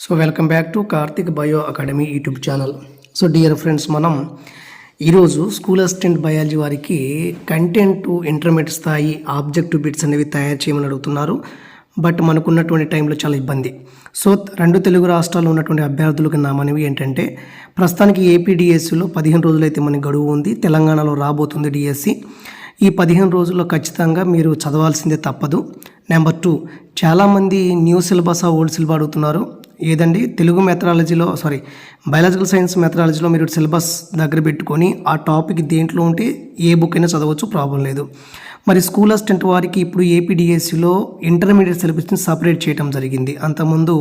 So welcome back to Karthik bio academy YouTube channel so dear friends మనం ఈరోజు school assistant biology వారికి content intermediate స్థాయి objective bits అనేవి తయారు చేయమని అడుగుతున్నారు. బట్ మనకున్నటువంటి టైంలో చాలా ఇబ్బంది. సో రెండు తెలుగు రాష్ట్రాల్లో ఉన్నటువంటి అభ్యర్థులకు నామనేవి ఏంటంటే ప్రస్తుతానికి ఏపీ డిఎస్సిలో పదిహేను రోజులైతే మనకి గడువు ఉంది. తెలంగాణలో రాబోతుంది డిఎస్సి ఈ పదిహేను రోజుల్లో ఖచ్చితంగా మీరు చదవాల్సిందే తప్పదు. నెంబర్ టూ చాలామంది న్యూ సిలబస్ ఓల్డ్ సిలబస్ అడుగుతున్నారు. ఏదండి? తెలుగు మెథడాలజీలో సారీ బయాలజికల్ సైన్స్ మెథడాలజీలో మీరు సిలబస్ దగ్గర పెట్టుకొని ఆ టాపిక్ దేంట్లో ఉంటే ఏ బుక్ అయినా చదవచ్చు ప్రాబ్లం లేదు. మరి స్కూల్ అసిస్టెంట్ వారికి ఇప్పుడు ఏపీడిఎస్సిలో ఇంటర్మీడియట్ సిలబస్ని సపరేట్ చేయడం జరిగింది. అంతకుముందు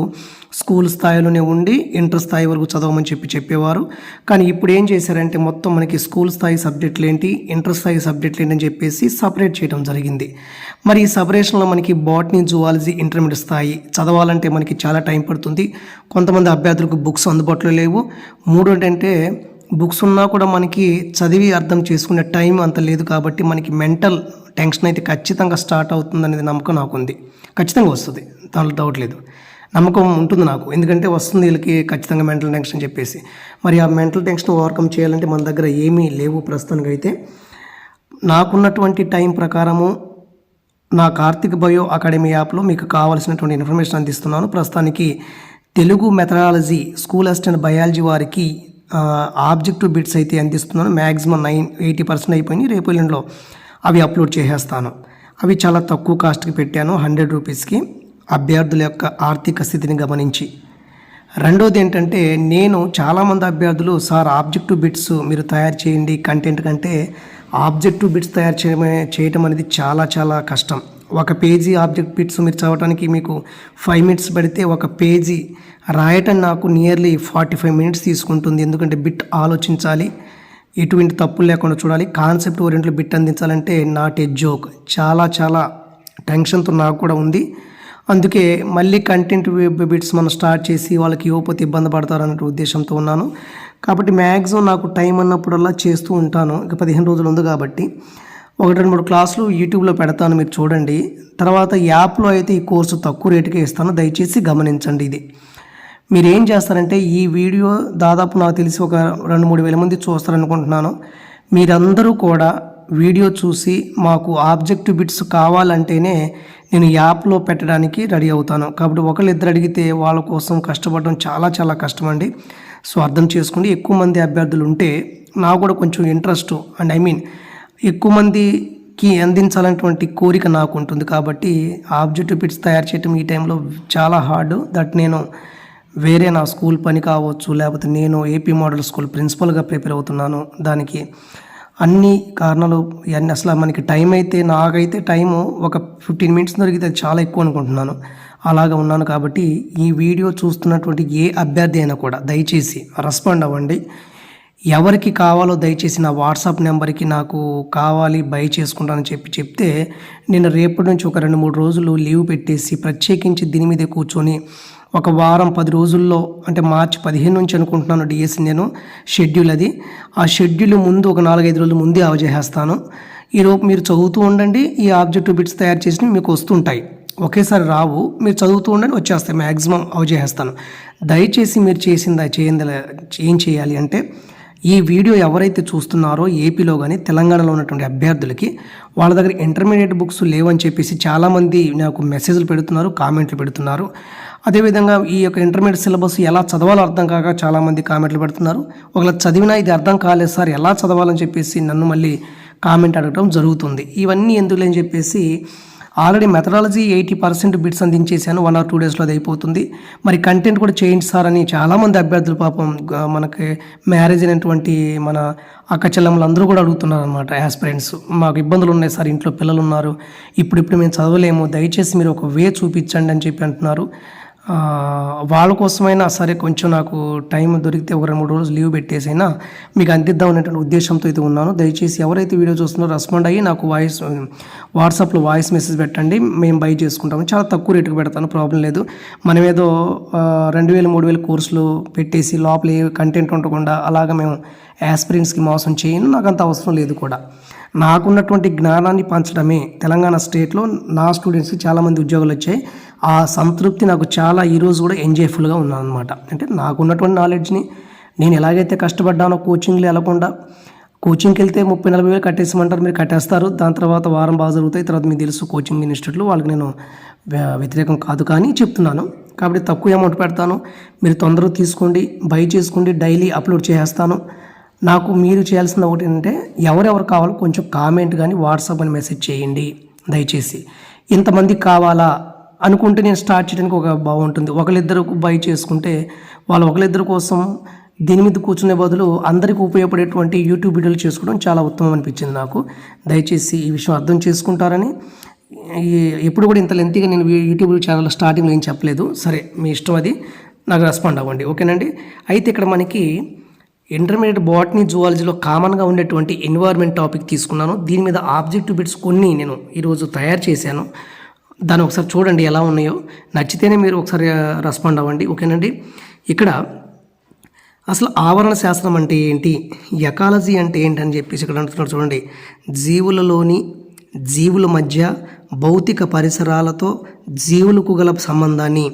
స్కూల్ స్థాయిలోనే ఉండి ఇంటర్ స్థాయి వరకు చదవమని చెప్పి చెప్పేవారు. కానీ ఇప్పుడు ఏం చేశారంటే మొత్తం మనకి స్కూల్ స్థాయి సబ్జెక్టులు ఏంటి ఇంటర్ స్థాయి సబ్జెక్టులు ఏంటి అని చెప్పేసి సపరేట్ చేయడం జరిగింది. మరి ఈ సపరేషన్లో మనకి బాటనీ జువాలజీ ఇంటర్మీడియట్ స్థాయి చదవాలంటే మనకి చాలా టైం పడుతుంది. కొంతమంది అభ్యర్థులకు బుక్స్ అందుబాటులో లేవు. మూడోటంటే బుక్స్ ఉన్నా కూడా మనకి చదివి అర్థం చేసుకునే టైం అంత లేదు కాబట్టి మనకి మెంటల్ టెన్షన్ అయితే ఖచ్చితంగా స్టార్ట్ అవుతుంది అనేది నమ్మకం నాకు ఉంది ఖచ్చితంగా వస్తుంది. దాంట్లో డౌట్ లేదు. నమ్మకం ఉంటుంది నాకు. ఎందుకంటే వస్తుంది వీళ్ళకి ఖచ్చితంగా మెంటల్ టెన్షన్ చెప్పేసి. మరి ఆ మెంటల్ టెన్షన్ ఓవర్కమ్ చేయాలంటే మన దగ్గర ఏమీ లేవు ప్రస్తుతానికి అయితే. నాకున్నటువంటి టైం ప్రకారము నా కార్తిక్ బయో అకాడమీ యాప్లో మీకు కావాల్సినటువంటి ఇన్ఫర్మేషన్ అందిస్తున్నాను. ప్రస్తుతానికి Telugu methodology school assistant biology వారికి ఆబ్జెక్టివ్ బిట్స్ అయితే అందిస్తున్నాను మ్యాక్సిమం నైన్ ఎయిటీ పర్సెంట్ అయిపోయినాయి. రేపు ఎల్లుండిలో అవి అప్లోడ్ చేసేస్తాను. అవి చాలా తక్కువ కాస్ట్కి పెట్టాను హండ్రెడ్ రూపీస్కి. అభ్యర్థుల యొక్క ఆర్థిక స్థితిని గమనించి. రెండోది ఏంటంటే నేను చాలామంది అభ్యర్థులు సార్ ఆబ్జెక్టివ్ బిట్స్ మీరు తయారు చేయండి కంటెంట్ కంటే ఆబ్జెక్టివ్ బిట్స్ తయారు చేయడం చేయటం అనేది చాలా చాలా కష్టం. ఒక పేజీ ఆబ్జెక్ట్ బిట్స్ మీరు చదవడానికి మీకు ఫైవ్ మినిట్స్ పడితే ఒక పేజీ రాయటం నాకు నియర్లీ ఫార్టీ ఫైవ్ మినిట్స్ తీసుకుంటుంది. ఎందుకంటే బిట్ ఆలోచించాలి. ఎటువంటి తప్పులు లేకుండా చూడాలి. కాన్సెప్ట్ ఓరియంట్లో బిట్ అందించాలంటే నాట్ ఏ జోక్ చాలా చాలా టెన్షన్తో నాకు కూడా ఉంది. అందుకే మళ్ళీ కంటెంట్ బిట్స్ మనం స్టార్ట్ చేసి వాళ్ళకి ఇవ్వకపోతే ఇబ్బంది పడతారనే ఉద్దేశంతో ఉన్నాను. కాబట్టి మ్యాక్సిమం నాకు టైం అన్నప్పుడల్లా చేస్తూ ఉంటాను. ఇక పదిహేను రోజులు ఉంది కాబట్టి. ఒకటి రెండు మూడు క్లాసులు యూట్యూబ్లో పెడతాను మీరు చూడండి. తర్వాత యాప్లో అయితే ఈ కోర్సు తక్కువ రేటుకే ఇస్తాను. దయచేసి గమనించండి ఇది. మీరు ఏం చేస్తారంటే ఈ వీడియో దాదాపు నాకు తెలిసి ఒక రెండు మూడు వేల మంది చూస్తారనుకుంటున్నాను. మీరందరూ కూడా వీడియో చూసి మాకు ఆబ్జెక్టివ్ బిట్స్ కావాలంటేనే నేను యాప్లో పెట్టడానికి రెడీ అవుతాను. కాబట్టి ఒకళ్ళు ఇద్దరు అడిగితే వాళ్ళ కోసం కష్టపడడం చాలా చాలా కష్టం అండి సో అర్థం చేసుకోండి. ఎక్కువ మంది అభ్యర్థులు ఉంటే నాకు కూడా కొంచెం ఇంట్రెస్ట్. అండ్ ఐ మీన్ ఎక్కువ మందికి అందించాలనేటువంటి కోరిక నాకు ఉంటుంది కాబట్టి ఆబ్జెక్టివ్ పిట్స్ తయారు చేయటం ఈ టైంలో చాలా హార్డ్ దట్ నేను వేరే నా స్కూల్ పని కావచ్చు లేకపోతే నేను ఏపీ మోడల్ స్కూల్ ప్రిన్సిపల్గా ప్రిపేర్ అవుతున్నాను. దానికి అన్ని కారణాలు ఇవన్నీ అసలు మనకి టైం అయితే నాకైతే టైము ఒక ఫిఫ్టీన్ మినిట్స్ దొరికితే అది చాలా ఎక్కువ అనుకుంటున్నాను. అలాగా ఉన్నాను కాబట్టి ఈ వీడియో చూస్తున్నటువంటి ఏ అభ్యర్థి అయినా కూడా దయచేసి రెస్పాండ్ అవ్వండి. ఎవరికి కావాలో దయచేసి నా వాట్సాప్ నెంబర్కి నాకు కావాలి బై చేసుకుంటానని చెప్పి చెప్తే నేను రేపటి నుంచి ఒక రెండు మూడు రోజులు లీవ్ పెట్టేసి ప్రత్యేకించి దీని మీద కూర్చొని ఒక వారం పది రోజుల్లో అంటే మార్చి పదిహేను నుంచి అనుకుంటున్నాను డిఎస్సి నేను షెడ్యూల్ అది. ఆ షెడ్యూల్ ముందు ఒక నాలుగైదు రోజుల ముందే అవజేస్తాను ఈరోజు మీరు చదువుతూ ఉండండి ఈ ఆబ్జెక్టివ్ బిట్స్ తయారు చేసి మీకు వస్తుంటాయి. ఒకేసారి రావు మీరు చదువుతూ ఉండండి వచ్చేస్తాయి. మ్యాక్సిమం అవజేస్తాను దయచేసి మీరు చేసిందా చేయండి ఏం చేయాలి అంటే ఈ వీడియో ఎవరైతే చూస్తున్నారో ఏపీలో కానీ తెలంగాణలో ఉన్నటువంటి అభ్యర్థులకి వాళ్ళ దగ్గర ఇంటర్మీడియట్ బుక్స్ లేవని చెప్పేసి చాలామంది నాకు మెసేజ్లు పెడుతున్నారు కామెంట్లు పెడుతున్నారు. అదేవిధంగా ఈ యొక్క ఇంటర్మీడియట్ సిలబస్ ఎలా చదవాలో అర్థం కాక చాలామంది కామెంట్లు పెడుతున్నారు. ఒకవేళ చదివినా ఇది అర్థం కాలేదు సార్ ఎలా చదవాలని చెప్పేసి నన్ను మళ్ళీ కామెంట్ అడగడం జరుగుతుంది. ఇవన్నీ ఎందుకులేని చెప్పేసి already methodology eighty percent bits అందించేశాను one or two డేస్లో అది అయిపోతుంది. మరి కంటెంట్ కూడా చేయండి సార్ అని చాలామంది అభ్యర్థులు పాపం మనకి మ్యారేజ్ అయినటువంటి మన అక్క చెల్లెమ్మలు అందరూ కూడా అడుగుతున్నారు అనమాట యాస్పిరెంట్స్ మాకు ఇబ్బందులు ఉన్నాయి సార్ ఇంట్లో పిల్లలు ఉన్నారు. ఇప్పుడిప్పుడు మేము చదవలేము దయచేసి మీరు ఒక వే చూపించండి అని చెప్పి అంటున్నారు. వాళ్ళ కోసమైనా సరే కొంచెం నాకు టైం దొరికితే ఒక రెండు మూడు రోజులు లీవ్ పెట్టేసైనా మీకు అందిద్దాం అనేటువంటి ఉద్దేశంతో అయితే ఉన్నాను. దయచేసి ఎవరైతే వీడియో చూస్తున్నారో రెస్పాండ్ అయ్యి నాకు వాయిస్ వాట్సాప్లో వాయిస్ మెసేజ్ పెట్టండి. మేము బై చేసుకుంటాము. చాలా తక్కువ రేటుకి పెడతాను. ప్రాబ్లం లేదు. మనం ఏదో రెండు వేలు మూడు వేలు కోర్సులు పెట్టేసి లోపల ఏ కంటెంట్ ఉండకుండా అలాగ మేము యాస్పిరెంట్స్కి మోసం చేయను. నాకు అంత అవసరం లేదు కూడా. నాకున్నటువంటి జ్ఞానాన్ని పంచడమే తెలంగాణ స్టేట్లో నా స్టూడెంట్స్కి చాలామంది ఉద్యోగాలు వచ్చాయి. ఆ సంతృప్తి నాకు చాలా ఈరోజు కూడా ఎంజాయ్ఫుల్గా ఉన్నాను అనమాట అంటే నాకు ఉన్నటువంటి నాలెడ్జ్ని నేను ఎలాగైతే కష్టపడ్డానో కోచింగ్లో వెళ్ళకుండా కోచింగ్కి వెళ్తే ముప్పై నలభై వేలు కట్టేసమంటారు మీరు కట్టేస్తారు. దాని తర్వాత వారం బాగా జరుగుతాయి తర్వాత మీకు తెలుసు కోచింగ్ ఇన్స్టిట్యూట్లు వాళ్ళకి నేను వ్య- వ్యతిరేకం కాదు కానీ చెప్తున్నాను. కాబట్టి తక్కువ అమౌంట్ పెడతాను. మీరు తొందరగా తీసుకోండి బై చేసుకోండి డైలీ అప్లోడ్ చేస్తాను నాకు మీరు చేయాల్సిన ఒకటి ఏంటంటే ఎవరెవరు కావాలో కొంచెం కామెంట్ కానీ వాట్సాప్ అని మెసేజ్ చేయండి. దయచేసి. ఇంతమంది కావాలా? అనుకుంటే నేను స్టార్ట్ చేయడానికి ఒక బాగుంటుంది. ఒకరిద్దరు బై చేసుకుంటే వాళ్ళు ఒకరిద్దరి కోసం దీని మీద కూర్చునే బదులు అందరికీ ఉపయోగపడేటువంటి యూట్యూబ్ వీడియోలు చేసుకోవడం చాలా ఉత్తమం అనిపించింది నాకు. దయచేసి ఈ విషయం అర్థం చేసుకుంటారని. ఈ- ఎప్పుడు కూడా ఇంత లెంతీగా నేను యూట్యూబ్ ఛానల్ స్టార్టింగ్లో ఏం చెప్పలేదు. సరే మీ ఇష్టం అది. నాకు రెస్పాండ్ అవ్వండి. ఓకేనండి? అయితే ఇక్కడ మనకి ఇంటర్మీడియట్ బాటనీ జువాలజీలో కామన్గా ఉండేటువంటి ఎన్వైర్న్మెంట్ టాపిక్ తీసుకున్నాను. దీని మీద ఆబ్జెక్టివ్ బిట్స్ కొన్ని నేను ఈరోజు తయారు చేశాను. దాన్ని ఒకసారి చూడండి ఎలా ఉన్నాయో. నచ్చితేనే మీరు ఒకసారి రెస్పాండ్ అవ్వండి. ఓకేనండి? ఇక్కడ అసలు ఆవరణ శాస్త్రం అంటే ఏంటి? ఎకాలజీ అంటే ఏంటి అని చెప్పేసి ఇక్కడ అంటున్నారు చూడండి. జీవులలోని జీవుల మధ్య భౌతిక పరిసరాలతో జీవులకు గల సంబంధాన్ని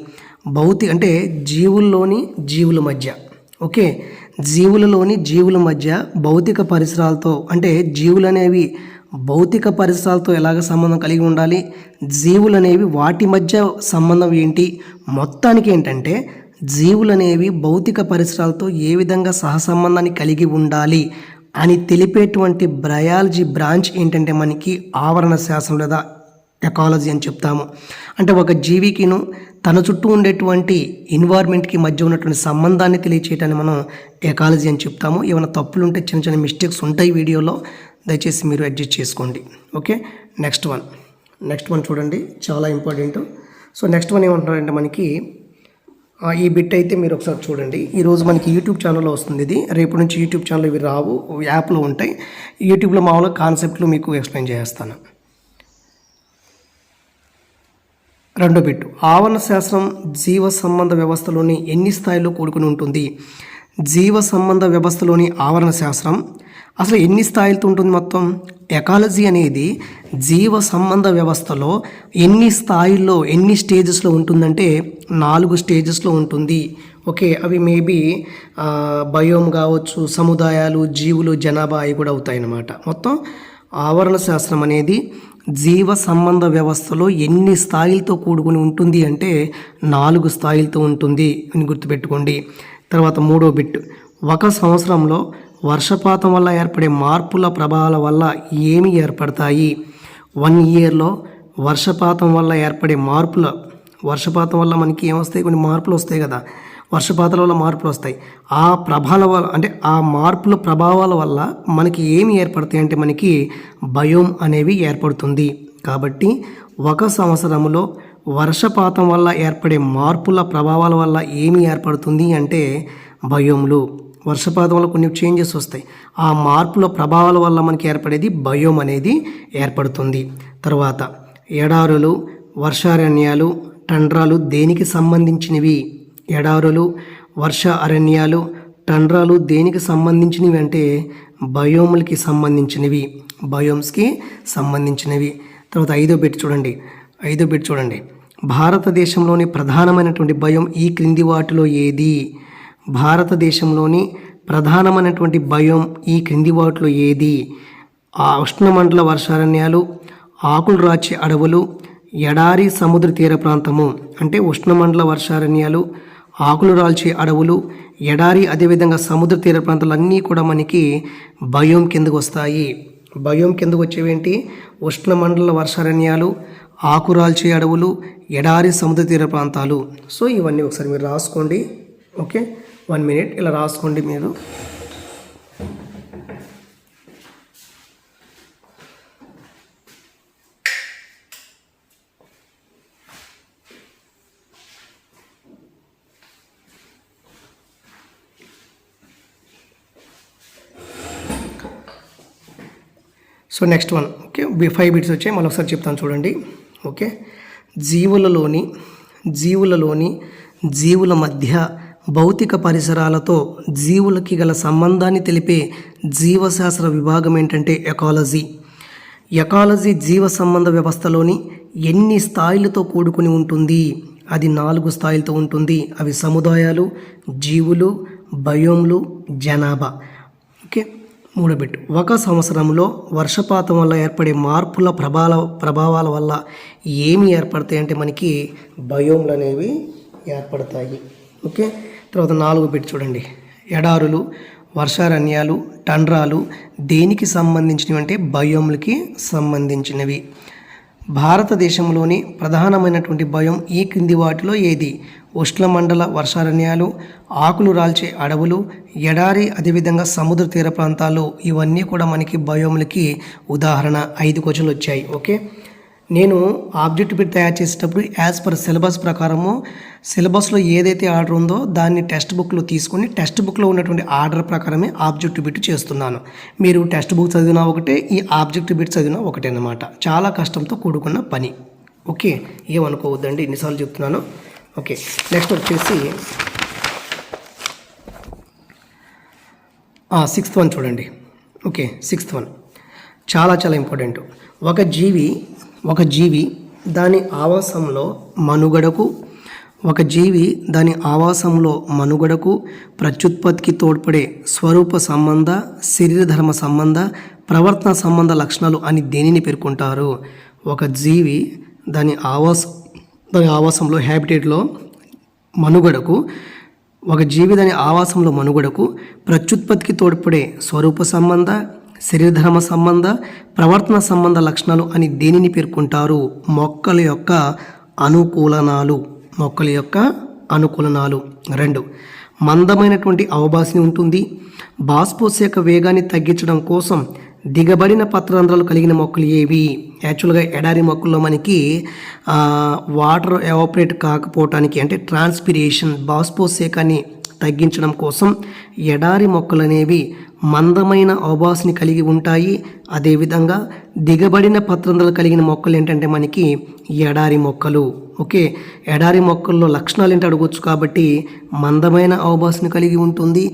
భౌతి అంటే జీవుల్లోని జీవుల మధ్య ఓకే? జీవులలోని జీవుల మధ్య భౌతిక పరిసరాలతో అంటే జీవులనేవి భౌతిక పరిసరాలతో ఎలాగ సంబంధం కలిగి ఉండాలి? జీవులు అనేవి వాటి మధ్య సంబంధం ఏంటి? మొత్తానికి ఏంటంటే జీవులు అనేవి భౌతిక పరిసరాలతో ఏ విధంగా సహసంబంధాన్ని కలిగి ఉండాలి అని తెలిపేటువంటి బ్రయాలజీ బ్రాంచ్ ఏంటంటే మనకి ఆవరణ శాస్త్రం లేదా ఎకాలజీ అని చెప్తాము. అంటే ఒక జీవికిను తన చుట్టూ ఉండేటువంటి ఎన్వైర్న్మెంట్కి మధ్య ఉన్నటువంటి సంబంధాన్ని తెలియచేయటాన్ని మనం ఎకాలజీ అని చెప్తాము. ఏమైనా తప్పులు ఉంటే చిన్న చిన్న మిస్టేక్స్ ఉంటాయి వీడియోలో. దయచేసి మీరు అడ్జస్ట్ చేసుకోండి. Okay? Next one. Next one చూడండి. చాలా ఇంపార్టెంట్. సో నెక్స్ట్ వన్ ఏమంటున్నారంటే మనకి ఈ బిట్ అయితే మీరు ఒకసారి చూడండి. ఈరోజు మనకి యూట్యూబ్ ఛానల్లో వస్తుంది ఇది. రేపు నుంచి యూట్యూబ్ ఛానల్ ఇవి రావు. యాప్లో ఉంటాయి. యూట్యూబ్లో మామూలుగా కాన్సెప్ట్లు మీకు ఎక్స్ప్లెయిన్ చేస్తాను. రెండో బిట్టు ఆవరణ శాస్త్రం జీవ సంబంధ వ్యవస్థలోని ఎన్ని స్థాయిలో కూడుకుని ఉంటుంది? జీవ సంబంధ వ్యవస్థలోని ఆవరణ శాస్త్రం అసలు ఎన్ని స్థాయిలతో ఉంటుంది మొత్తం? ఎకాలజీ అనేది జీవ సంబంధ వ్యవస్థలో ఎన్ని స్థాయిల్లో ఎన్ని స్టేజెస్లో ఉంటుందంటే నాలుగు స్టేజెస్లో ఉంటుంది. ఓకే అవి మేబీ బయోమ్ కావచ్చు సముదాయాలు జీవులు జనాభా అవి కూడా అవుతాయి అన్నమాట మొత్తం ఆవరణ శాస్త్రం అనేది జీవ సంబంధ వ్యవస్థలో ఎన్ని స్థాయిలతో కూడుకుని ఉంటుంది అంటే నాలుగు స్థాయిలతో ఉంటుంది. అని గుర్తుపెట్టుకోండి. తర్వాత మూడో బిట్. ఒక సంవత్సరంలో వర్షపాతం వల్ల ఏర్పడే మార్పుల ప్రభావాల వల్ల ఏమి ఏర్పడతాయి? వన్ ఇయర్లో వర్షపాతం వల్ల ఏర్పడే మార్పుల వర్షపాతం వల్ల మనకి ఏమొస్తాయి? కొన్ని మార్పులు వస్తాయి కదా. వర్షపాతం వల్ల మార్పులు వస్తాయి. ఆ ప్రభావాల వల్ల అంటే ఆ మార్పుల ప్రభావాల వల్ల మనకి ఏమి ఏర్పడతాయి అంటే మనకి భయం అనేవి ఏర్పడుతుంది. కాబట్టి ఒక సంవత్సరంలో వర్షపాతం వల్ల ఏర్పడే మార్పుల ప్రభావాల వల్ల ఏమి ఏర్పడుతుంది అంటే భయములు. వర్షపాతం వల్ల కొన్ని చేంజెస్ వస్తాయి. ఆ మార్పుల ప్రభావాల వల్ల మనకి ఏర్పడేది భయం అనేది ఏర్పడుతుంది. తర్వాత ఎడారులు వర్షారణ్యాలు టండ్రాలు దేనికి సంబంధించినవి? ఎడారులు వర్ష అరణ్యాలు టండ్రాలు దేనికి సంబంధించినవి అంటే బయోములకి సంబంధించినవి. బయోమ్స్కి సంబంధించినవి. తర్వాత ఐదో బిట్ చూడండి. ఐదో బిట్ చూడండి. భారతదేశంలోని ప్రధానమైనటువంటి భయం ఈ క్రింది వాటిలో ఏది? భారతదేశంలోని ప్రధానమైనటువంటి భయం ఈ క్రింది వాటిలో ఏది? ఆ ఉష్ణమండల వర్షారణ్యాలు ఆకులు రాచే అడవులు ఎడారి సముద్ర తీర ప్రాంతము అంటే ఉష్ణమండల వర్షారణ్యాలు ఆకులు రాల్చే అడవులు ఎడారి అదేవిధంగా సముద్ర తీర ప్రాంతాలు అన్నీ కూడా మనకి భయం కిందకు వస్తాయి. భయం కిందకు వచ్చేవేంటి? ఉష్ణమండల వర్షారణ్యాలు ఆకురాల్చే అడవులు ఎడారి సముద్ర తీర ప్రాంతాలు. సో ఇవన్నీ ఒకసారి మీరు రాసుకోండి. ఓకే? వన్ మినిట్ ఇలా రాసుకోండి మీరు. So next one okay B- five bits వచ్చాయి. మళ్ళీ ఒకసారి చెప్తాను చూడండి. ఓకే జీవులలోని జీవులలోని జీవుల మధ్య భౌతిక పరిసరాలతో జీవులకి గల సంబంధాన్ని తెలిపే జీవశాస్త్ర విభాగం ఏంటంటే ఎకాలజీ. ఎకాలజీ జీవ సంబంధ వ్యవస్థలోని ఎన్ని స్థాయిలతో కూడుకుని ఉంటుంది? అది నాలుగు స్థాయిలతో ఉంటుంది. అవి సముదాయాలు జీవులు బయోమ్లు జనాభా. ఓకే? మూడబెట్టు. ఒక సంవత్సరంలో వర్షపాతం వల్ల ఏర్పడే మార్పుల ప్రభావ ప్రభావాల వల్ల ఏమి ఏర్పడతాయి అంటే మనకి బయోమ్లు అనేవి ఏర్పడతాయి. ఓకే? తర్వాత నాలుగు బిట్ చూడండి. ఎడారులు వర్షారణ్యాలు టండ్రాలు దేనికి సంబంధించినవి అంటే బయోమ్లకి సంబంధించినవి. భారతదేశంలోని ప్రధానమైనటువంటి భయం ఈ క్రింది వాటిలో ఏది? ఉష్ణమండల వర్షారణ్యాలు ఆకులు రాల్చే అడవులు ఎడారి అదేవిధంగా సముద్ర తీర ప్రాంతాలు ఇవన్నీ కూడా మనకి బయోములకి ఉదాహరణ. ఐదు క్వశ్చన్లు వచ్చాయి. ఓకే? నేను ఆబ్జెక్ట్ పెట్టి తయారు చేసేటప్పుడు యాజ్ పర్ సిలబస్ ప్రకారము సిలబస్లో ఏదైతే ఆర్డర్ ఉందో దాన్ని టెక్స్ట్ బుక్లో తీసుకొని టెక్స్ట్ బుక్లో ఉన్నటువంటి ఆర్డర్ ప్రకారమే ఆబ్జెక్ట్ బిట్ చేస్తున్నాను. మీరు టెక్స్ట్ బుక్ చదివినా ఒకటే ఈ ఆబ్జెక్ట్ బిట్ చదివినా ఒకటే అనమాట చాలా కష్టంతో కూడుకున్న పని. ఓకే? ఏమనుకోవద్దండి ఎన్నిసార్లు చెప్తున్నాను. ఓకే నెక్స్ట్ వచ్చేసి సిక్స్త్ వన్ చూడండి. ఓకే సిక్స్త్ వన్ చాలా చాలా ఇంపార్టెంట్ ఒక జీవి ఒక జీవి దాని ఆవాసంలో మనుగడకు ఒక జీవి దాని ఆవాసంలో మనుగడకు ప్రత్యుత్పత్తికి తోడ్పడే స్వరూప సంబంధ శరీరధర్మ సంబంధ ప్రవర్తన సంబంధ లక్షణాలు అని దేనిని పేర్కొంటారు? ఒక జీవి దాని ఆవాస దాని ఆవాసంలో హ్యాబిటేట్లో మనుగడకు ఒక జీవి దాని ఆవాసంలో మనుగడకు ప్రత్యుత్పత్తికి తోడ్పడే స్వరూప సంబంధ శరీరధర్మ సంబంధ ప్రవర్తన సంబంధ లక్షణాలు అని దేనిని పేర్కొంటారు? మొక్కల యొక్క అనుకూలనాలు. మొక్కల యొక్క అనుకూలనాలు. రెండు మందమైనటువంటి అవభాసిని ఉంటుంది. బాష్పోత్సేక వేగాన్ని తగ్గించడం కోసం దిగబడిన పత్రరంధ్రాలు కలిగిన మొక్కలు ఏవి? యాక్చువల్గా ఎడారి మొక్కల్లో మనకి వాటర్ ఎవాపరేట్ కాకపోవటానికి అంటే ట్రాన్స్పిరేషన్ బాష్పోత్సేకాన్ని తగ్గించడం కోసం ఎడారి మొక్కలు అనేవి మందమైన అవభాసిని కలిగి ఉంటాయి. అదేవిధంగా దిగబడిన పత్రంధ్రాలు కలిగిన మొక్కలు ఏంటంటే మనకి ఎడారి మొక్కలు. ఓకే? ఎడారి మొక్కల్లో లక్షణాలు ఏంటి అడగొచ్చు కాబట్టి మందమైన అవభాసిని కలిగి ఉంటుంది.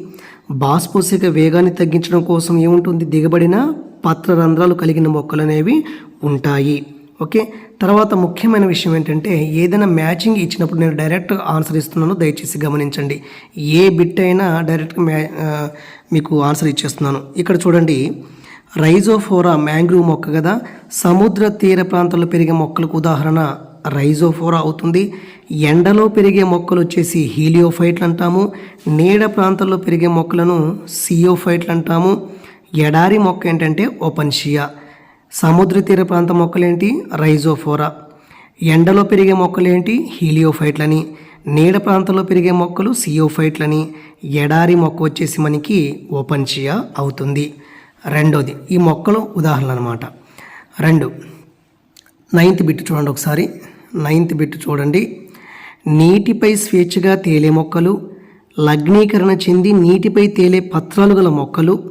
బాస్పోసిక వేగాన్ని తగ్గించడం కోసం ఏముంటుంది? దిగబడిన పత్రరంధ్రాలు కలిగిన మొక్కలు అనేవి ఉంటాయి. ఓకే? తర్వాత ముఖ్యమైన విషయం ఏంటంటే ఏదైనా మ్యాచింగ్ ఇచ్చినప్పుడు నేను డైరెక్ట్ ఆన్సర్ ఇస్తున్నాను. దయచేసి గమనించండి. ఏ బిట్ అయినా డైరెక్ట్గా మ్యా మీకు ఆన్సర్ ఇచ్చేస్తున్నాను. ఇక్కడ చూడండి. రైజోఫోరా మ్యాంగ్రూవ్ మొక్క కదా? సముద్ర తీర ప్రాంతాల్లో పెరిగే మొక్కలకు ఉదాహరణ రైజోఫోరా అవుతుంది. ఎండలో పెరిగే మొక్కలు వచ్చేసి హీలియోఫైట్లు అంటాము నీడ ప్రాంతాల్లో పెరిగే మొక్కలను సియోఫైట్లు అంటాము ఎడారి మొక్క ఏంటంటే ఓపన్షియా సముద్ర తీర ప్రాంత మొక్కలేంటి? రైజోఫోరా. ఎండలో పెరిగే మొక్కలేంటి? హీలియోఫైట్లని. నీడ ప్రాంతంలో పెరిగే మొక్కలు సియోఫైట్లని. ఎడారి మొక్క వచ్చేసి మనకి ఓపన్షియా అవుతుంది. రెండోది ఈ మొక్కలు ఉదాహరణ అనమాట రెండు నైన్త్ బిట్ చూడండి ఒకసారి. నైన్త్ బిట్ చూడండి. నీటిపై స్వేచ్ఛగా తేలే మొక్కలు లగ్నీకరణ చెంది నీటిపై తేలే పత్రాలు గల మొక్కలు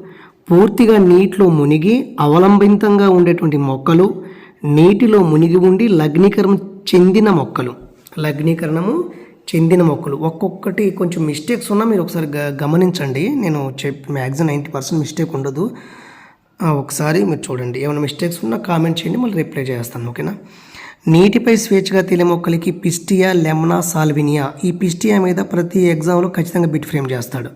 పూర్తిగా నీటిలో మునిగి అవలంబితంగా ఉండేటువంటి మొక్కలు నీటిలో మునిగి ఉండి లగ్నీకరణ చెందిన మొక్కలు. లగ్నీకరణము చెందిన మొక్కలు. ఒక్కొక్కటి కొంచెం మిస్టేక్స్ ఉన్నా మీరు ఒకసారి గ గమనించండి. నేను చెప్ మ్యాక్సిమం నైంటీ పర్సెంట్ మిస్టేక్ ఉండదు. ఒకసారి మీరు చూడండి. ఏమైనా మిస్టేక్స్ ఉన్నా కామెంట్ చేయండి. మళ్ళీ రిప్లై చేస్తాను. ఓకేనా? నీటిపై స్వేచ్ఛగా తేలే మొక్కలకి పిస్టియా లెమనా సాల్వినియా ఈ పిస్టియా మీద ప్రతి ఎగ్జామ్లో ఖచ్చితంగా బిట్ ఫ్రేమ్ చేస్తాడు.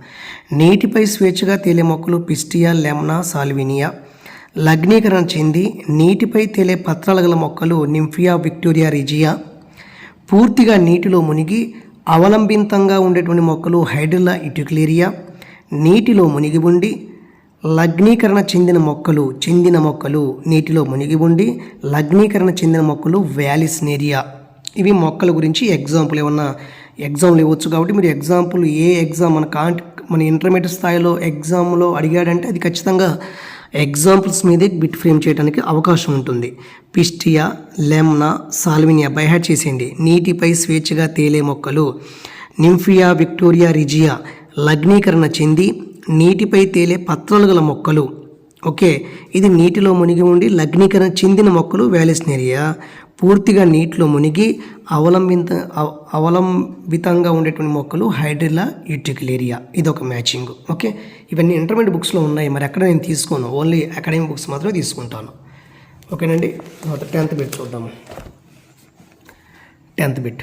నీటిపై స్వేచ్ఛగా తేలే మొక్కలు పిస్టియా లెమనా సాల్వినియా. లగ్నీకరణ చెంది నీటిపై తేలే పత్రాలు గల మొక్కలు నింఫియా విక్టోరియా రిజియా. పూర్తిగా నీటిలో మునిగి అవలంబితంగా ఉండేటువంటి మొక్కలు హైడ్రిల్లా ఇటుక్లేరియా. నీటిలో మునిగి ఉండి లగ్నీకరణ చెందిన మొక్కలు చెందిన మొక్కలు నీటిలో మునిగి ఉండి లగ్నీకరణ చెందిన మొక్కలు వ్యాలిస్నేరియా ఇవి మొక్కల గురించి ఎగ్జాంపుల్ ఏమన్నా ఎగ్జామ్లు ఇవ్వచ్చు కాబట్టి మీరు ఎగ్జాంపుల్ ఏ ఎగ్జామ్ మన కాంట్ మన ఇంటర్మీడియట్ స్థాయిలో ఎగ్జామ్లో అడిగాడంటే అది ఖచ్చితంగా ఎగ్జాంపుల్స్ మీదే బిట్ ఫ్రేమ్ చేయడానికి అవకాశం ఉంటుంది. పిస్టియా లెమ్నా సాల్వినియా బైహాట్ చేసేయండి. నీటిపై స్వేచ్ఛగా తేలే మొక్కలు. నింఫియా విక్టోరియా రిజియా లగ్నీకరణ చెంది నీటిపై తేలే పత్రాలు గల మొక్కలు. ఓకే ఇది నీటిలో మునిగి ఉండి లగ్నీకరణ చెందిన మొక్కలు వ్యాలిస్నేరియా పూర్తిగా నీటిలో మునిగి అవలంబిత అవ- అవలంబితంగా ఉండేటువంటి మొక్కలు హైడ్రిల్లా యూటిక్లేరియా. ఇది ఒక మ్యాచింగ్. ఓకే ఇవన్నీ ఇంటర్మీడియట్ బుక్స్లో ఉన్నాయి. మరి ఎక్కడ నేను తీసుకోను? ఓన్లీ అకాడమిక్ బుక్స్ మాత్రమే తీసుకుంటాను. ఓకేనండి తర్వాత టెన్త్ బిట్ చూద్దాము. Tenth bit.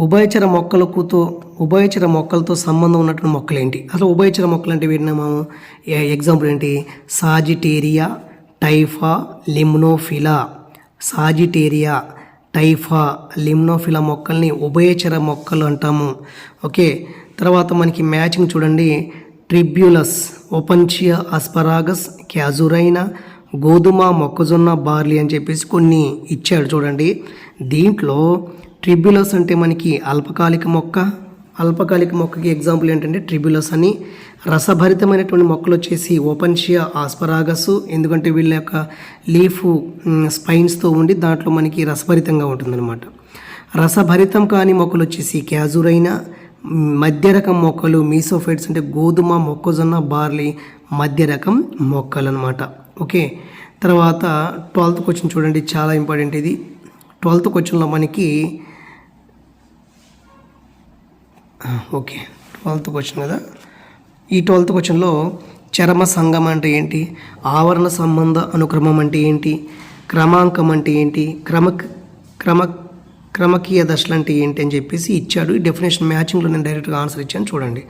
ఉభయచర మొక్కలకుతో ఉభయచర మొక్కలతో సంబంధం ఉన్నటువంటి మొక్కలు ఏంటి అసలు ఉభయచర మొక్కలు అంటే వీటిని మనం ఎగ్జాంపుల్ ఏంటి? సాజిటేరియా టైఫా లిమ్నోఫిలా సాజిటేరియా టైఫా లిమ్నోఫిలా మొక్కల్ని ఉభయచర మొక్కలు అంటాము. ఓకే? తర్వాత మనకి మ్యాచింగ్ చూడండి. ట్రిబ్యులస్ ఒపంచియా అస్పరాగస్ క్యాజురైనా గోధుమ మొక్కజొన్న బార్లీ అని చెప్పేసి కొన్ని ఇచ్చాడు చూడండి. దీంట్లో ట్రిబ్యులస్ అంటే మనకి అల్పకాలిక మొక్క. అల్పకాలిక మొక్కకి ఎగ్జాంపుల్ ఏంటంటే ట్రిబ్యులస్ అని. రసభరితమైనటువంటి మొక్కలు వచ్చేసి ఓపన్షియా ఆస్పరాగస్ ఎందుకంటే వీళ్ళ యొక్క లీఫ్ స్పైన్స్తో ఉండి దాంట్లో మనకి రసభరితంగా ఉంటుందన్నమాట. రసభరితం కాని మొక్కలు వచ్చేసి క్యాజురైనా మధ్య రకం మొక్కలు మీసోఫైట్స్ అంటే గోధుమ మొక్కజొన్న బార్లీ మధ్య రకం మొక్కలు అనమాట ఓకే? తర్వాత ట్వెల్త్ క్వశ్చన్ చూడండి చాలా ఇంపార్టెంట్ ఇది. ట్వెల్త్ క్వశ్చన్లో మనకి ఓకే ట్వెల్త్ క్వశ్చన్ కదా. ఈ ట్వెల్త్ క్వశ్చన్లో చరమ సంఘం అంటే ఏంటి? ఆవరణ సంబంధ అనుక్రమం అంటే ఏంటి? క్రమాంకం అంటే ఏంటి? క్రమ క్రమ క్రమకీయ దశలు అంటే ఏంటి అని చెప్పేసి ఇచ్చాడు. ఈ డెఫినేషన్ మ్యాచింగ్లో నేను డైరెక్ట్గా ఆన్సర్ ఇచ్చాను. చూడండి.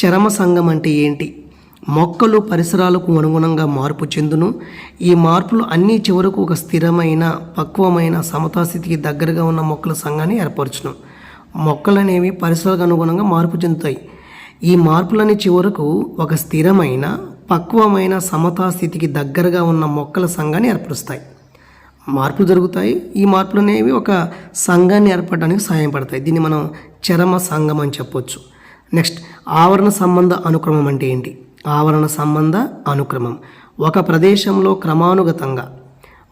చరమ సంఘం అంటే ఏంటి? మొక్కలు పరిసరాలకు అనుగుణంగా మార్పు చెందును. ఈ మార్పులు అన్నీ చివరకు ఒక స్థిరమైన పక్వమైన సమతాస్థితికి దగ్గరగా ఉన్న మొక్కల సంఘాన్ని ఏర్పరచును. మొక్కలు అనేవి పరిసరాలకు అనుగుణంగా మార్పు చెందుతాయి. ఈ మార్పులని చివరకు ఒక స్థిరమైన పక్వమైన సమతా స్థితికి దగ్గరగా ఉన్న మొక్కల సంఘాన్ని ఏర్పరుస్తాయి. మార్పులు జరుగుతాయి. ఈ మార్పులు అనేవి ఒక సంఘాన్ని ఏర్పడడానికి సహాయపడతాయి దీన్ని మనం చరమ సంఘం అని చెప్పొచ్చు. నెక్స్ట్ ఆవరణ సంబంధ అనుక్రమం అంటే ఏంటి? ఆవరణ సంబంధ అనుక్రమం. ఒక ప్రదేశంలో క్రమానుగతంగా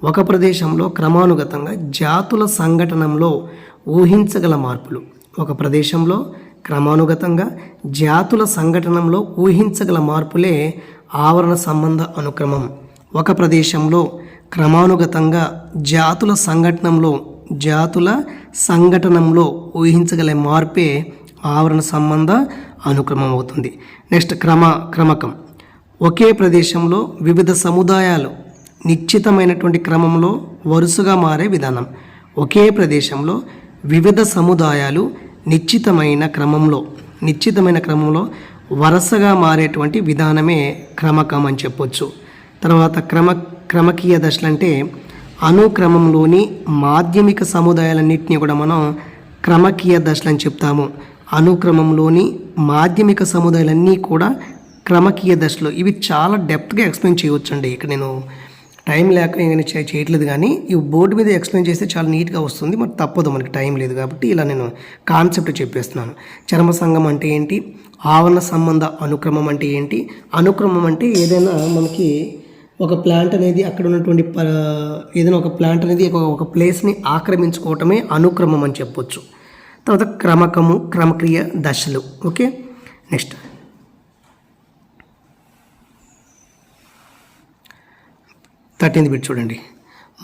ఒక ప్రదేశంలో క్రమానుగతంగా జాతుల సంఘటనంలో ఊహించగల మార్పులు. ఒక ప్రదేశంలో క్రమానుగతంగా జాతుల సంఘటనలో ఊహించగల మార్పులే ఆవరణ సంబంధ అనుక్రమం. ఒక ప్రదేశంలో క్రమానుగతంగా జాతుల సంఘటనలో జాతుల సంఘటనంలో ఊహించగల మార్పే ఆవరణ సంబంధ అనుక్రమం అవుతుంది. నెక్స్ట్ క్రమ క్రమకం. ఒకే ప్రదేశంలో వివిధ సముదాయాలు నిశ్చితమైనటువంటి క్రమంలో వరుసగా మారే విధానం. ఒకే ప్రదేశంలో వివిధ సముదాయాలు నిశ్చితమైన క్రమంలో నిశ్చితమైన క్రమంలో వరుసగా మారేటువంటి విధానమే క్రమకం అని చెప్పొచ్చు. తర్వాత క్రమ క్రమకీయ దశలు అంటే అనుక్రమంలోని మాధ్యమిక సముదాయాలన్నింటినీ కూడా మనం క్రమకీయ దశలు అని చెప్తాము. అనుక్రమంలోని మాధ్యమిక సముదాయాలన్నీ కూడా క్రమకీయ దశలు. ఇవి చాలా డెప్త్గా ఎక్స్ప్లెయిన్ చేయవచ్చండి. ఇక్కడ నేను టైం లేక నేను చేయట్లేదు కానీ ఈ బోర్డు మీద ఎక్స్ప్లెయిన్ చేస్తే చాలా నీట్గా వస్తుంది. మరి తప్పదు మనకి టైం లేదు కాబట్టి ఇలా నేను కాన్సెప్ట్ చెప్పేస్తున్నాను. చర్మ సంఘం అంటే ఏంటి? ఆవరణ సంబంధ అనుక్రమం అంటే ఏంటి? అనుక్రమం అంటే ఏదైనా మనకి ఒక ప్లాంట్ అనేది అక్కడ ఉన్నటువంటి ప- ఏదైనా ఒక ప్లాంట్ అనేది ఒక- ఒక ప్లేస్ని ఆక్రమించుకోవటమే అనుక్రమం అని చెప్పొచ్చు. తర్వాత క్రమకము క్రమక్రియ దశలు. ఓకే? నెక్స్ట్. థర్టీన్త్ బిట్ చూడండి.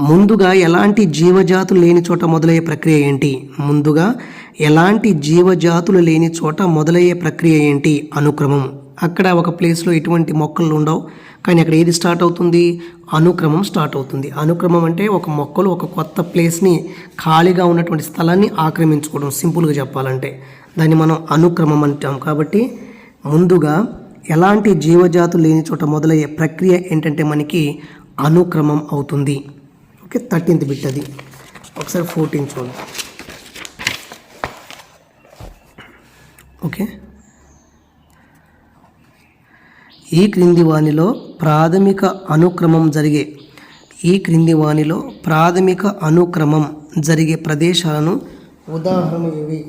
ముందుగా ఎలాంటి జీవజాతులు లేని చోట మొదలయ్యే ప్రక్రియ ఏంటి? ముందుగా ఎలాంటి జీవజాతులు లేని చోట మొదలయ్యే ప్రక్రియ ఏంటి? అనుక్రమం. అక్కడ ఒక ప్లేస్లో ఎటువంటి మొక్కలు ఉండవు. కానీ అక్కడ ఏది స్టార్ట్ అవుతుంది? అనుక్రమం స్టార్ట్ అవుతుంది. అనుక్రమం అంటే ఒక మొక్కలు ఒక కొత్త ప్లేస్ని ఖాళీగా ఉన్నటువంటి స్థలాన్ని ఆక్రమించుకోవడం. సింపుల్గా చెప్పాలంటే దాన్ని మనం అనుక్రమం అంటాం. కాబట్టి ముందుగా ఎలాంటి జీవజాతులు లేని చోట మొదలయ్యే ప్రక్రియ ఏంటంటే మనకి అనుక్రమం అవుతుంది. ఓకే థర్టీన్త్ బిట్ అది. ఒకసారి ఫోర్టీన్ చూడండి. ఓకే. ఈ క్రింది వాణిలో ప్రాథమిక అనుక్రమం జరిగే ఈ క్రింది వాణిలో ప్రాథమిక అనుక్రమం జరిగే ప్రదేశాలను ఉదాహరణ ఇవి.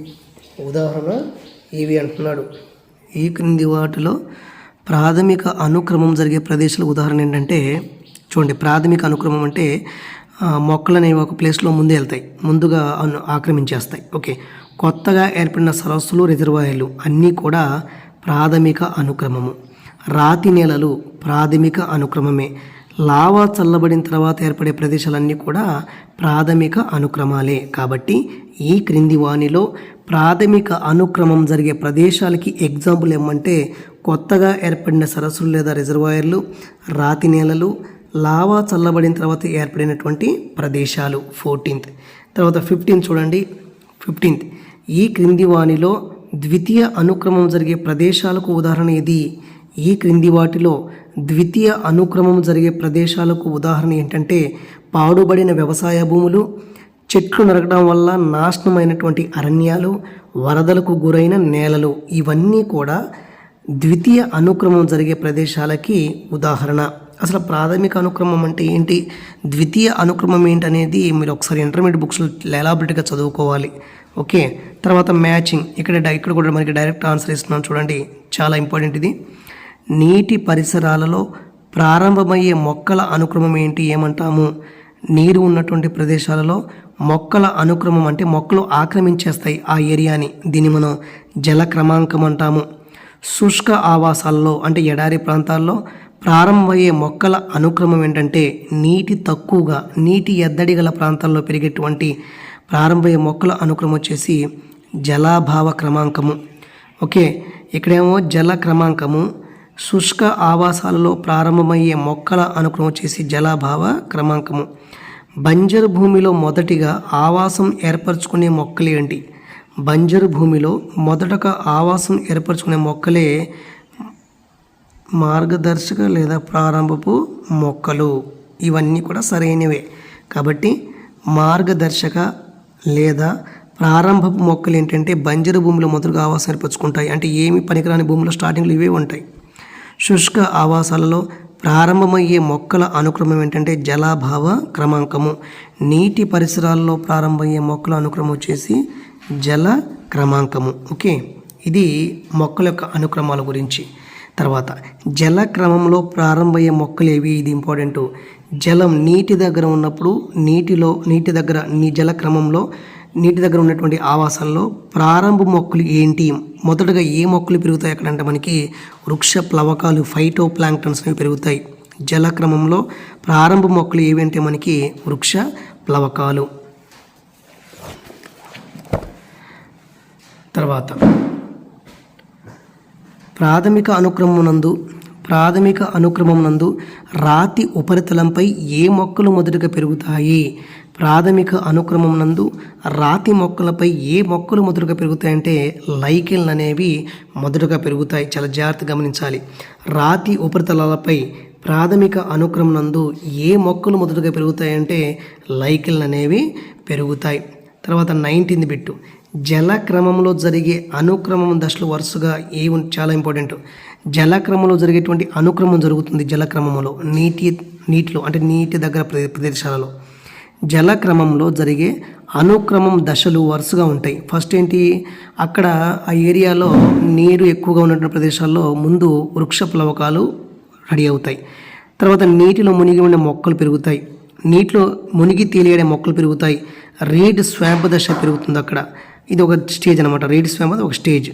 ఉదాహరణ ఇవి అంటున్నాడు. ఈ క్రింది వాటిలో ప్రాథమిక అనుక్రమం జరిగే ప్రదేశాల ఉదాహరణ ఏంటంటే చూడండి ప్రాథమిక అనుక్రమం అంటే మొక్కలు అనేవి ఒక ప్లేస్లో ముందే వెళ్తాయి. ముందుగా అను ఆక్రమించేస్తాయి. ఓకే. కొత్తగా ఏర్పడిన సరస్సులు రిజర్వాయర్లు అన్నీ కూడా ప్రాథమిక అనుక్రమము. రాతి నేలలు ప్రాథమిక అనుక్రమమే. లావా చల్లబడిన తర్వాత ఏర్పడే ప్రదేశాలన్నీ కూడా ప్రాథమిక అనుక్రమాలే. కాబట్టి ఈ క్రింది వాణిలో ప్రాథమిక అనుక్రమం జరిగే ప్రదేశాలకి ఎగ్జాంపుల్ ఏమంటే కొత్తగా ఏర్పడిన సరస్సులు లేదా రిజర్వాయర్లు రాతి నేలలు లావా చల్లబడిన తర్వాత ఏర్పడినటువంటి ప్రదేశాలు. ఫోర్టీన్త్. తర్వాత ఫిఫ్టీన్త్ చూడండి. ఫిఫ్టీన్త్. ఈ క్రింది వానిలో ద్వితీయ అనుక్రమం జరిగే ప్రదేశాలకు ఉదాహరణ ఇది. ఈ క్రింది వాటిలో ద్వితీయ అనుక్రమం జరిగే ప్రదేశాలకు ఉదాహరణ ఏంటంటే పాడుబడిన వ్యవసాయ భూములు చెట్లు నరకడం వల్ల నాశనమైనటువంటి అరణ్యాలు వరదలకు గురైన నేలలు. ఇవన్నీ కూడా ద్వితీయ అనుక్రమం జరిగే ప్రదేశాలకి ఉదాహరణ. అసలు ప్రాథమిక అనుక్రమం అంటే ఏంటి? ద్వితీయ అనుక్రమం ఏంటి అనేది మీరు ఒకసారి ఇంటర్మీడియట్ బుక్స్లో ఎలాబిలిటీగా చదువుకోవాలి. ఓకే? తర్వాత మ్యాచింగ్ ఇక్కడ ఇక్కడ కూడా మనకి డైరెక్ట్ ఆన్సర్ ఇస్తున్నాను చూడండి. చాలా ఇంపార్టెంట్ ఇది. నీటి పరిసరాలలో ప్రారంభమయ్యే మొక్కల అనుక్రమం ఏంటి ఏమంటాము? నీరు ఉన్నటువంటి ప్రదేశాలలో మొక్కల అనుక్రమం అంటే మొక్కలు ఆక్రమించేస్తాయి ఆ ఏరియాని. దీన్ని మనం జల క్రమాంకం అంటాము. శుష్క ఆవాసాల్లో అంటే ఎడారి ప్రాంతాల్లో ప్రారంభమయ్యే మొక్కల అనుక్రమం ఏంటంటే నీటి తక్కువగా నీటి ఎద్దడి గల ప్రాంతాల్లో పెరిగేటువంటి ప్రారంభమయ్యే మొక్కల అనుక్రమం వచ్చేసి జలాభావ క్రమాంకము. ఓకే ఇక్కడేమో జల క్రమాంకము. శుష్క ఆవాసాలలో ప్రారంభమయ్యే మొక్కల అనుక్రమం వచ్చేసి జలాభావ క్రమాంకము. బంజరు భూమిలో మొదటిగా ఆవాసం ఏర్పరచుకునే మొక్కలేంటి బంజరు భూమిలో మొదటగా ఆవాసం ఏర్పరచుకునే మొక్కలే మార్గదర్శక లేదా ప్రారంభపు మొక్కలు. ఇవన్నీ కూడా సరైనవే. కాబట్టి మార్గదర్శక లేదా ప్రారంభపు మొక్కలు ఏంటంటే బంజరు భూమిలో మొదలుగా ఆవాసం ఏర్పరచుకుంటాయి అంటే ఏమి పనికిరాని భూమిలో స్టార్టింగ్లో ఇవే ఉంటాయి. శుష్క ఆవాసాలలో ప్రారంభమయ్యే మొక్కల అనుక్రమం ఏంటంటే జలాభావ క్రమాంకము. నీటి పరిసరాల్లో ప్రారంభమయ్యే మొక్కల అనుక్రమం వచ్చేసి జల క్రమాంకము. ఓకే? ఇది మొక్కల యొక్క అనుక్రమాల గురించి. తర్వాత జల క్రమంలో ప్రారంభమయ్యే మొక్కలు ఏవి? ఇది ఇంపార్టెంట్. జలం నీటి దగ్గర ఉన్నప్పుడు నీటిలో నీటి దగ్గర నీ జల క్రమంలో నీటి దగ్గర ఉన్నటువంటి ఆవాసంలో ప్రారంభ మొక్కలు ఏంటి? మొదటగా ఏ మొక్కలు పెరుగుతాయి అక్కడంటే మనకి వృక్ష ప్లవకాలు ఫైటో ప్లాంక్టన్స్ అనేవి పెరుగుతాయి. జల క్రమంలో ప్రారంభ మొక్కలు ఏవంటే మనకి వృక్ష ప్లవకాలు. తర్వాత ప్రాథమిక అనుక్రమమునందు ప్రాథమిక అనుక్రమమునందు రాతి ఉపరితలంపై ఏ మొక్కలు మొదటగా పెరుగుతాయి? ప్రాథమిక అనుక్రమమునందు రాతి మొక్కలపై ఏ మొక్కలు మొదటగా పెరుగుతాయంటే లైకిల్ అనేవి మొదటగా పెరుగుతాయి. చాలా జాగ్రత్త గమనించాలి. రాతి ఉపరితలాలపై ప్రాథమిక అనుక్రమనందు ఏ మొక్కలు మొదటగా పెరుగుతాయంటే లైకిల్ అనేవి పెరుగుతాయి. తర్వాత నైన్టీన్త్ బిట్టు. జల క్రమంలో జరిగే అనుక్రమం దశలు వరుసగా ఏ చాలా ఇంపార్టెంట్ జల క్రమంలో జరిగేటువంటి అనుక్రమం జరుగుతుంది జల క్రమంలో నీటి నీటిలో అంటే నీటి దగ్గర ప్రదేశాలలో. జల క్రమంలో జరిగే అనుక్రమం దశలు వరుసగా ఉంటాయి. ఫస్ట్ ఏంటి? అక్కడ ఆ ఏరియాలో నీరు ఎక్కువగా ఉన్నటువంటి ప్రదేశాల్లో ముందు వృక్ష ప్లవకాలు రెడీ అవుతాయి. తర్వాత నీటిలో మునిగి ఉండే మొక్కలు పెరుగుతాయి. నీటిలో మునిగి తేలియడే మొక్కలు పెరుగుతాయి. రీడ్ స్వాంప్ దశ పెరుగుతుంది అక్కడ. ఇది ఒక స్టేజ్ అనమాట రేడిస్ ఫ్యామ్ అది ఒక స్టేజ్.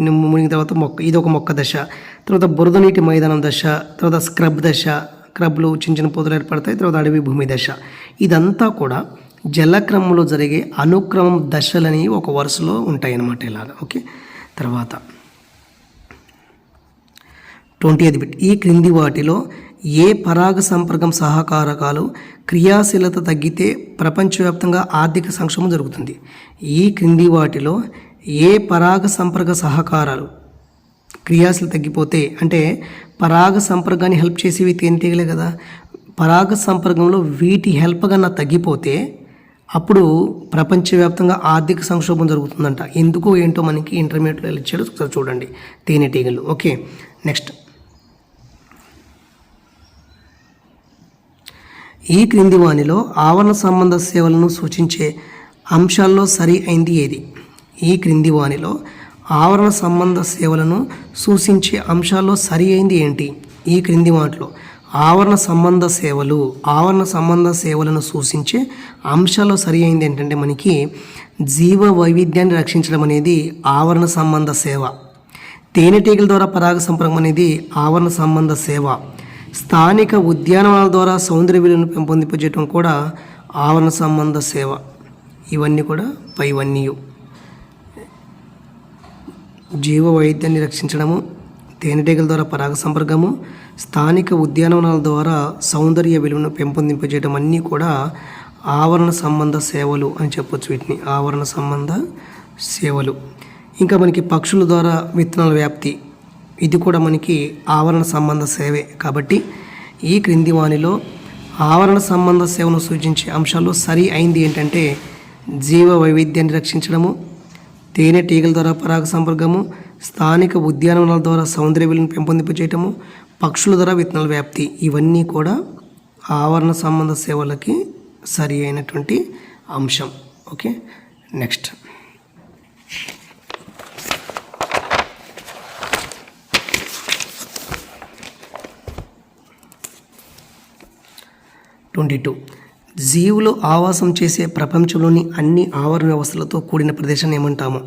మునిగిన తర్వాత మొక్క ఇది ఒక మొక్క దశ. తర్వాత బురద నీటి మైదానం దశ తర్వాత స్క్రబ్ దశ. క్రబ్లు చిన్న చిన్న పొదలు ఏర్పడతాయి తర్వాత అడవి భూమి దశ. ఇదంతా కూడా జలక్రమంలో జరిగే అనుక్రమం దశలని ఒక వరుసలో ఉంటాయి అన్నమాట ఇలాగ. ఓకే? తర్వాత ట్వంటీ ఐదు బిట్. ఈ క్రింది వాటిలో ఏ పరాగ సంపర్కం సహకారకాలు క్రియాశీలత తగ్గితే ప్రపంచవ్యాప్తంగా ఆర్థిక సంక్షోభం జరుగుతుంది. ఈ క్రింది వాటిలో ఏ పరాగ సంపర్క సహకారాలు క్రియాశీలత తగ్గిపోతే అంటే పరాగ సంపర్కాన్ని హెల్ప్ చేసేవి తేనెటీగలే కదా పరాగ సంపర్కంలో వీటి హెల్ప్ కన్నా తగ్గిపోతే అప్పుడు ప్రపంచవ్యాప్తంగా ఆర్థిక సంక్షోభం జరుగుతుందంట. ఎందుకో ఏంటో మనకి ఇంటర్మీడియట్లో ఇచ్చాడు చూడండి. తేనెటీగలు ఓకే నెక్స్ట్. ఈ క్రింది వానిలో ఆవరణ సంబంధ సేవలను సూచించే అంశాల్లో సరి అయింది ఏది? ఈ క్రింది వానిలో ఆవరణ సంబంధ సేవలను సూచించే అంశాల్లో సరి అయింది ఏంటి? ఈ క్రింది వాటిలో ఆవరణ సంబంధ సేవలు ఆవరణ సంబంధ సేవలను సూచించే అంశాల్లో సరి అయింది ఏంటంటే మనకి జీవ వైవిధ్యాన్ని రక్షించడం అనేది ఆవరణ సంబంధ సేవ. తేనెటీగల ద్వారా పరాగ సంపర్కం అనేది ఆవరణ సంబంధ సేవ. స్థానిక ఉద్యానవనాల ద్వారా సౌందర్య విలువను పెంపొందింపజేయటం కూడా ఆవరణ సంబంధ సేవ. ఇవన్నీ కూడా పైవన్నీ జీవ వైద్యాన్ని రక్షించడము తేనెటీగల ద్వారా పరాగ సంపర్కము స్థానిక ఉద్యానవనాల ద్వారా సౌందర్య విలువను పెంపొందింపజేయడం అన్నీ కూడా ఆవరణ సంబంధ సేవలు అని చెప్పొచ్చు వీటిని. ఆవరణ సంబంధ సేవలు. ఇంకా మనకి పక్షుల ద్వారా విత్తనాల వ్యాప్తి ఇది కూడా మనకి ఆవరణ సంబంధ సేవే. కాబట్టి ఈ క్రింది వాణిలో ఆవరణ సంబంధ సేవను సూచించే అంశాల్లో సరి అయింది ఏంటంటే జీవ వైవిధ్యాన్ని రక్షించడము తేనెటీగల ద్వారా పరాగ సంపర్కము స్థానిక ఉద్యానవనాల ద్వారా సౌందర్య విలువను పెంపొందింపజేయటము పక్షుల ద్వారా విత్తనాల వ్యాప్తి. ఇవన్నీ కూడా ఆవరణ సంబంధ సేవలకి సరి అయినటువంటి అంశం. ఓకే? నెక్స్ట్. Twenty two. జీవులు ఆవాసం చేసే ప్రపంచంలోని అన్ని ఆవరణ వ్యవస్థలతో కూడిన ప్రదేశాన్ని ఏమంటాము?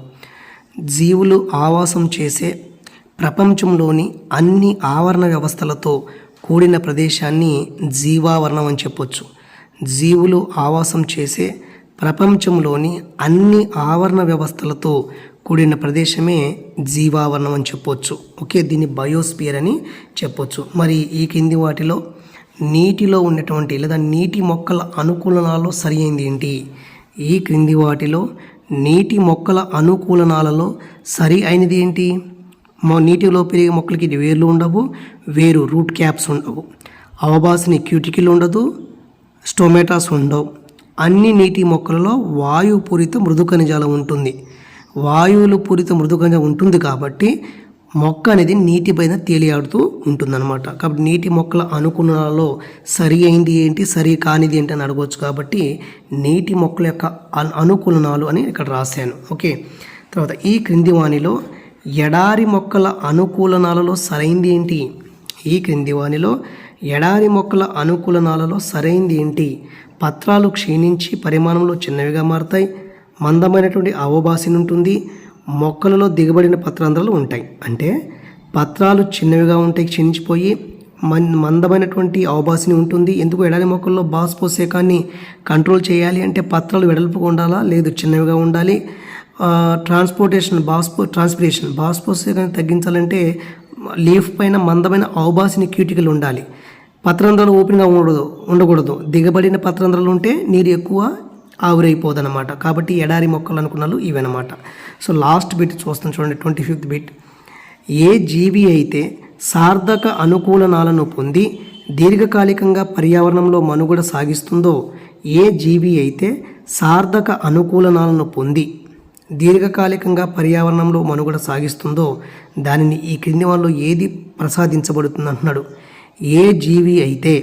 జీవులు ఆవాసం చేసే ప్రపంచంలోని అన్ని ఆవరణ వ్యవస్థలతో కూడిన ప్రదేశాన్ని జీవావరణం అని చెప్పొచ్చు. జీవులు ఆవాసం చేసే ప్రపంచంలోని అన్ని ఆవరణ వ్యవస్థలతో కూడిన ప్రదేశమే జీవావరణం అని చెప్పొచ్చు. ఓకే దీన్ని బయోస్పియర్ అని చెప్పొచ్చు. మరి ఈ కింది వాటిలో నీటిలో ఉన్నటువంటి లేదా నీటి మొక్కల అనుకూలనాల్లో సరి అయింది ఏంటి? ఈ క్రింది వాటిలో నీటి మొక్కల అనుకూలనాలలో సరి అయినది ఏంటి? నీటిలో పెరిగే మొక్కలకి వేర్లు ఉండవు వేరు రూట్ క్యాప్స్ ఉండవు. అవబాసిని క్యూటికిల్ ఉండదు స్టొమాటాస్ ఉండవు. అన్ని నీటి మొక్కలలో వాయుపూరిత మృదు కణజాలం ఉంటుంది. వాయువులు పూరిత మృదు కణజాలం ఉంటుంది కాబట్టి మొక్క అనేది నీటి పైన తేలియాడుతూ ఉంటుందన్నమాట. కాబట్టి నీటి మొక్కల అనుకున్నాలలో సరి అయింది ఏంటి సరి కానిది ఏంటి అని అడగవచ్చు కాబట్టి నీటి మొక్కల యొక్క అను- అనుకూలనాలు అని ఇక్కడ రాశాను. ఓకే. తర్వాత ఈ క్రింది వాణిలో ఎడారి మొక్కల అనుకూలనాలలో సరైంది ఏంటి? ఈ క్రింది వాణిలో ఎడారి మొక్కల అనుకూలనాలలో సరైంది ఏంటి? పత్రాలు క్షీణించి పరిమాణంలో చిన్నవిగా మారుతాయి. మందమైనటువంటి అవబాసిని ఉంటుంది. మొక్కలలో దిగబడిన పత్రాంధ్రాలు ఉంటాయి. అంటే పత్రాలు చిన్నవిగా ఉంటాయి క్షీణించిపోయి మన్ మందమైనటువంటి అవబాసిని ఉంటుంది. ఎందుకు ఎడారి మొక్కల్లో బాష్పోసేకాన్ని కంట్రోల్ చేయాలి అంటే పత్రాలు వెడల్పుగా ఉండాలా? లేదు చిన్నవిగా ఉండాలి. ట్రాన్స్పోర్టేషన్ బాస్పో ట్రాన్స్పిరేషన్ బాష్పోసేకాన్ని తగ్గించాలంటే లీఫ్ పైన మందమైన అవబాసిని క్యూటికల్ ఉండాలి. పత్రంధ్రాలు ఓపెన్గా ఉండకూడదు ఉండకూడదు. దిగబడిన పత్రంధ్రాలు ఉంటే నీరు ఎక్కువ ఆవిరైపోదన్నమాట. కాబట్టి ఎడారి మొక్కలు అనుకున్నాలు ఇవన్నమాట. సో లాస్ట్ బిట్ చూస్తాం చూడండి ట్వంటీ ఫిఫ్త్ బిట్. ఏ జీవి అయితే సార్థక అనుకూలనాలను పొంది దీర్ఘకాలికంగా పర్యావరణంలో మనుగడ సాగిస్తుందో ఏ జీవి అయితే సార్థక అనుకూలనాలను పొంది దీర్ఘకాలికంగా పర్యావరణంలో మనుగడ సాగిస్తుందో దానిని ఈ క్రింది వాళ్ళు ఏది ప్రసాదించబడుతుంది అంటున్నాడు ఏ జీవి అయితే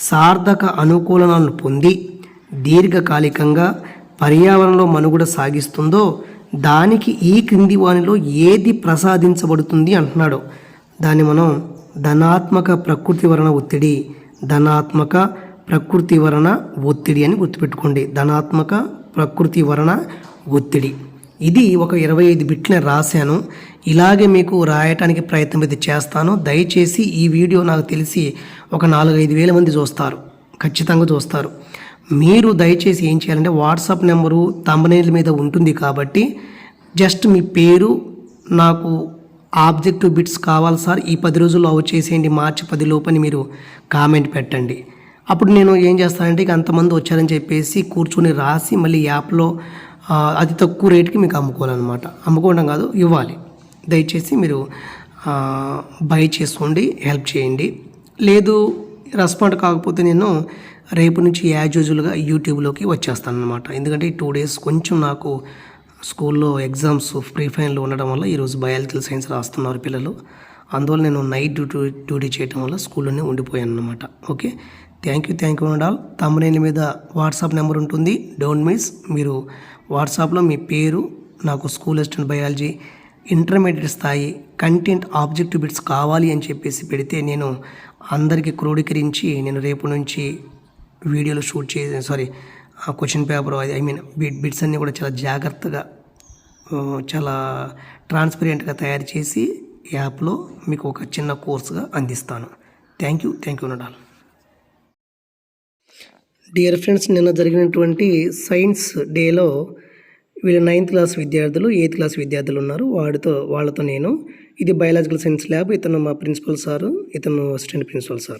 సార్థక అనుకూలనాలను పొంది దీర్ఘకాలికంగా పర్యావరణంలో మనుగడ సాగిస్తుందో దానికి ఈ క్రింది వానిలో ఏది ప్రసాదించబడుతుంది అంటున్నాడు. దాన్ని మనం ధనాత్మక ప్రకృతి వలన ఒత్తిడి ధనాత్మక ప్రకృతి వలన ఒత్తిడి అని గుర్తుపెట్టుకోండి. ధనాత్మక ప్రకృతి వలన ఒత్తిడి. ఇది ఒక ఇరవై ఐదు బిట్లని రాశాను. ఇలాగే మీకు రాయటానికి ప్రయత్నం అయితే చేస్తాను. దయచేసి ఈ వీడియో నాకు తెలిసి ఒక నాలుగైదు వేల మంది చూస్తారు. ఖచ్చితంగా చూస్తారు. మీరు దయచేసి ఏం చేయాలంటే వాట్సాప్ నెంబరు తమ్మనేల మీద ఉంటుంది కాబట్టి జస్ట్ మీ పేరు నాకు ఆబ్జెక్టివ్ బిట్స్ కావాలి సార్. ఈ పది రోజుల్లో అవి చేసేయండి. మార్చి పది లోపని మీరు కామెంట్ పెట్టండి. అప్పుడు నేను ఏం చేస్తానంటే ఇక అంతమంది వచ్చారని చెప్పేసి కూర్చొని రాసి మళ్ళీ యాప్లో అతి తక్కువ రేటుకి మీకు అమ్ముకోవాలన్నమాట. అమ్ముకోవడం కాదు ఇవ్వాలి. దయచేసి మీరు బై చేసుకోండి హెల్ప్ చేయండి. లేదు రెస్పాండ్ కాకపోతే నేను రేపు నుంచి యాజ్ యూజువల్గా యూట్యూబ్లోకి వచ్చేస్తాను అనమాట ఎందుకంటే ఈ టూ డేస్ కొంచెం నాకు స్కూల్లో ఎగ్జామ్స్ ఫ్రీ ఫైన్లు ఉండడం వల్ల ఈరోజు బయాలజికల్ సైన్స్ రాస్తున్నారు పిల్లలు. అందువల్ల నేను నైట్ డ్యూటీ డ్యూటీ చేయడం వల్ల స్కూల్లోనే ఉండిపోయాను అనమాట okay? Thank you thank you all. Tammineni మీద వాట్సాప్ నెంబర్ ఉంటుంది. Don't miss. మీరు వాట్సాప్లో మీ పేరు నాకు స్కూల్ అసిస్టెంట్ బయాలజీ ఇంటర్మీడియట్ స్థాయి కంటెంట్ ఆబ్జెక్టివ్ బిట్స్ కావాలి అని చెప్పేసి పెడితే నేను అందరికీ క్రోడీకరించి నేను రేపు నుంచి వీడియోలు షూట్ చేసి సారీ ఆ question paper I mean bit bits అన్నీ కూడా చాలా జాగ్రత్తగా చాలా ట్రాన్స్పరెంట్గా తయారు చేసి యాప్లో మీకు ఒక చిన్న కోర్సుగా అందిస్తాను. థ్యాంక్ యూ థ్యాంక్ యూ నడాల్ డియర్ ఫ్రెండ్స్ నిన్న జరిగినటువంటి సైన్స్ డేలో వీళ్ళు నైన్త్ క్లాస్ విద్యార్థులు ఎయిత్ క్లాస్ విద్యార్థులు ఉన్నారు. వాడితో వాళ్ళతో నేను ఇది బయాలజికల్ సైన్స్ ల్యాబ్ ఇతను మా ప్రిన్సిపల్ సారు ఇతను అసిస్టెంట్ ప్రిన్సిపల్ సార్.